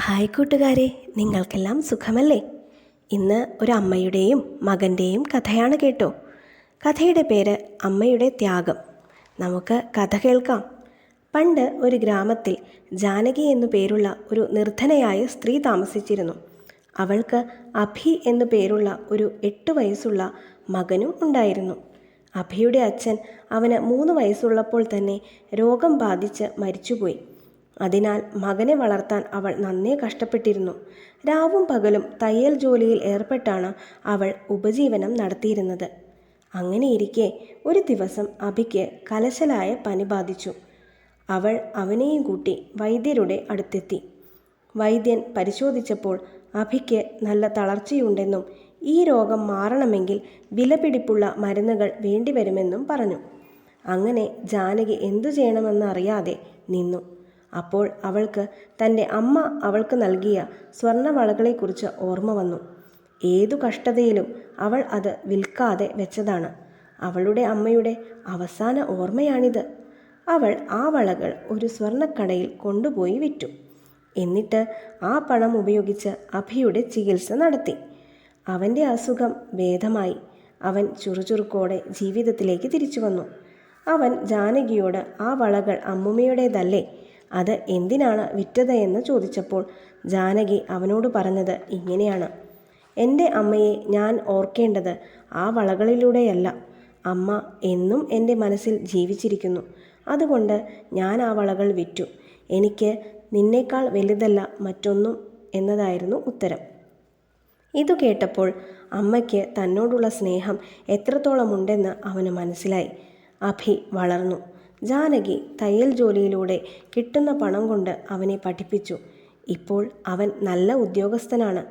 Hi കൂട്ടുകാരെ നിങ്ങൾക്കെല്ലാം സുഖമല്ലേ? ഇന്ന് ഒരു അമ്മയുടെയും മകന്റെയും കഥയാണ് കേട്ടോ. കഥയുടെ പേര് അമ്മയുടെ ത്യാഗം. നമുക്ക് കഥ കേൾക്കാം. പണ്ട് ഒരു ഗ്രാമത്തിൽ ജാനകി എന്നു പേരുള്ള ഒരു നിർധനയായ സ്ത്രീ താമസിച്ചിരുന്നു. അവൾക്ക് അഭി എന്നു പേരുള്ള ഒരു എട്ട് വയസ്സുള്ള മകനും ഉണ്ടായിരുന്നു. അഭിയുടെ അച്ഛൻ അവന് മൂന്ന് വയസ്സുള്ളപ്പോൾ തന്നെ രോഗം ബാധിച്ച് മരിച്ചുപോയി. അതിനാൽ മകനെ വളർത്താൻ അവൾ നന്നേ കഷ്ടപ്പെട്ടിരുന്നു. രാവും പകലും തയ്യൽ ജോലിയിൽ ഏർപ്പെട്ടാണ് അവൾ ഉപജീവനം നടത്തിയിരുന്നത്. അങ്ങനെയിരിക്കെ ഒരു ദിവസം അഭിക്ക് കലശലായ പനി ബാധിച്ചു. അവൾ അവനെയും കൂട്ടി വൈദ്യരുടെ അടുത്തെത്തി. വൈദ്യൻ പരിശോധിച്ചപ്പോൾ അഭിക്ക് നല്ല തളർച്ചയുണ്ടെന്നും ഈ രോഗം മാറണമെങ്കിൽ വിലപിടിപ്പുള്ള മരുന്നുകൾ വേണ്ടിവരുമെന്നും പറഞ്ഞു. അങ്ങനെ ജാനകി എന്തു ചെയ്യണമെന്നറിയാതെ നിന്നു. അപ്പോൾ അവൾക്ക് തന്റെ അമ്മ അവൾക്ക് നൽകിയ സ്വർണവളകളെക്കുറിച്ച് ഓർമ്മ വന്നു. ഏതു കഷ്ടതയിലും അവൾ അത് വിൽക്കാതെ വെച്ചതാണ്. അവളുടെ അമ്മയുടെ അവസാന ഓർമ്മയാണിത്. അവൾ ആ വളകൾ ഒരു സ്വർണക്കടയിൽ കൊണ്ടുപോയി വിറ്റു. എന്നിട്ട് ആ പണം ഉപയോഗിച്ച് അഭിയുടെ ചികിത്സ നടത്തി. അവന്റെ അസുഖം ഭേദമായി. അവൻ ചുറുചുറുക്കോടെ ജീവിതത്തിലേക്ക് തിരിച്ചു വന്നു. അവൻ ജാനകിയോട് ആ വളകൾ അമ്മുമ്മയുടേതല്ലേ? അത് എന്തിനാണ് വിറ്റത് എന്ന് ചോദിച്ചപ്പോൾ ജാനകി അവനോട് പറഞ്ഞത് ഇങ്ങനെയാണ്. എന്റെ അമ്മയെ ഞാൻ ഓർക്കേണ്ടത് ആ വളകളിലൂടെയല്ല. അമ്മ എന്നും എന്റെ മനസ്സിൽ ജീവിച്ചിരിക്കുന്നു. അതുകൊണ്ട് ഞാൻ ആ വളകൾ വിറ്റു. എനിക്ക് നിന്നേക്കാൾ വലുതല്ല മറ്റൊന്നും എന്നതായിരുന്നു ഉത്തരം. ഇതു കേട്ടപ്പോൾ അമ്മയ്ക്ക് തന്നോടുള്ള സ്നേഹം എത്രത്തോളമുണ്ടെന്ന് അവന് മനസ്സിലായി. അഭി വളർന്നു. ജാനകി തയ്യൽ ജോലിയിലൂടെ കിട്ടുന്ന പണം കൊണ്ട് അവനെ പഠിപ്പിച്ചു. ഇപ്പോൾ അവൻ നല്ല ഉദ്യോഗസ്ഥനാണ്.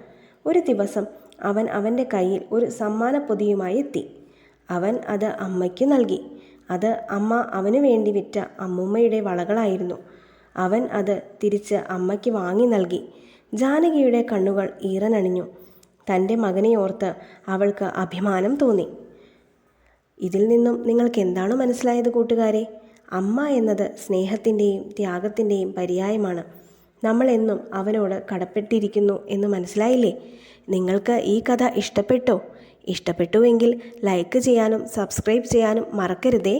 ഒരു ദിവസം അവൻ അവന്റെ കയ്യിൽ ഒരു സമ്മാന പൊതിയുമായി എത്തി. അവൻ അത് അമ്മയ്ക്ക് നൽകി. അത് അമ്മ അവന് വേണ്ടി വിറ്റ അമ്മുമ്മയുടെ വളകളായിരുന്നു. അവൻ അത് തിരിച്ച് അമ്മയ്ക്ക് വാങ്ങി നൽകി. ജാനകിയുടെ കണ്ണുകൾ ഈറനണിഞ്ഞു. തന്റെ മകനെ ഓർത്ത് അവൾക്ക് അഭിമാനം തോന്നി. ഇതിൽ നിന്നും നിങ്ങൾക്ക് എന്താണ് മനസ്സിലായത് കൂട്ടുകാരെ? അമ്മ എന്നത് സ്നേഹത്തിന്റെയും ത്യാഗത്തിന്റെയും പര്യായമാണ്. നമ്മളെന്നും അവനോട് കടപ്പെട്ടിരിക്കുന്നു എന്ന് മനസ്സിലായില്ലേ? നിങ്ങൾക്ക് ഈ കഥ ഇഷ്ടപ്പെട്ടോ? ഇഷ്ടപ്പെട്ടുവെങ്കിൽ ലൈക്ക് ചെയ്യാനും സബ്സ്ക്രൈബ് ചെയ്യാനും മറക്കരുതേ.